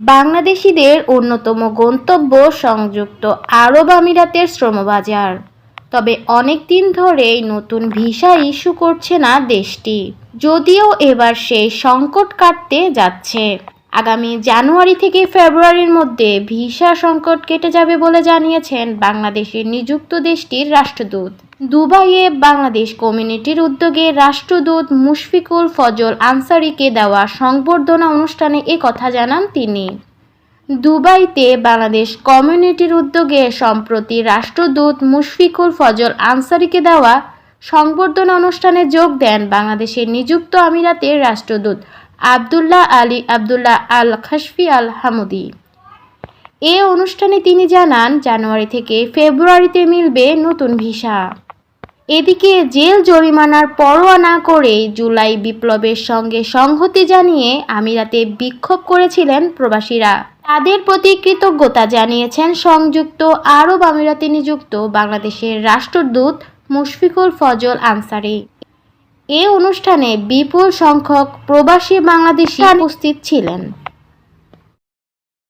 বাংলাদেশিদের অন্যতম গন্তব্য সংযুক্ত আরব আমিরাতের শ্রমবাজার। তবে অনেক দিন ধরেই নতুন ভিসা ইস্যু করছে না দেশটি। যদিও এবার সেই সংকট কাটতে যাচ্ছে। আগামী জানুয়ারি থেকে ফেব্রুয়ারির মধ্যে ভিসা সংকট কেটে যাবে বলে জানিয়েছেন বাংলাদেশের নিযুক্ত দেশটির রাষ্ট্রদূত। দুবাইয়ে বাংলাদেশ কমিউনিটির উদ্যোগে রাষ্ট্রদূত মুশফিকুল ফজল আনসারিকে দেওয়া সংবর্ধনা অনুষ্ঠানে এ কথা জানান তিনি। দুবাইতে বাংলাদেশ কমিউনিটির উদ্যোগে সম্প্রতি রাষ্ট্রদূত মুশফিকুল ফজল আনসারিকে দেওয়া সংবর্ধনা অনুষ্ঠানে যোগ দেন বাংলাদেশের নিযুক্ত আমিরাতের রাষ্ট্রদূত Abdullah Ali Abdullah Al Khasfi Al Hamoudi এ অনুষ্ঠানে তিনি জানান, জানুয়ারি থেকে ফেব্রুয়ারিতে মিলবে নতুন ভিসা। এদিকে জেল জরিমানার পরোয়া না করে জুলাই বিপ্লবের সঙ্গে সংহতি জানিয়ে আমিরাতে বিক্ষোভ করেছিলেন প্রবাসীরা। তাদের প্রতি কৃতজ্ঞতা জানিয়েছেন সংযুক্ত আরব আমিরাতে নিযুক্ত বাংলাদেশের রাষ্ট্রদূত মুশফিকুল ফজল আনসারি। এ অনুষ্ঠানে বিপুল সংখ্যক প্রবাসী বাংলাদেশি উপস্থিত ছিলেন।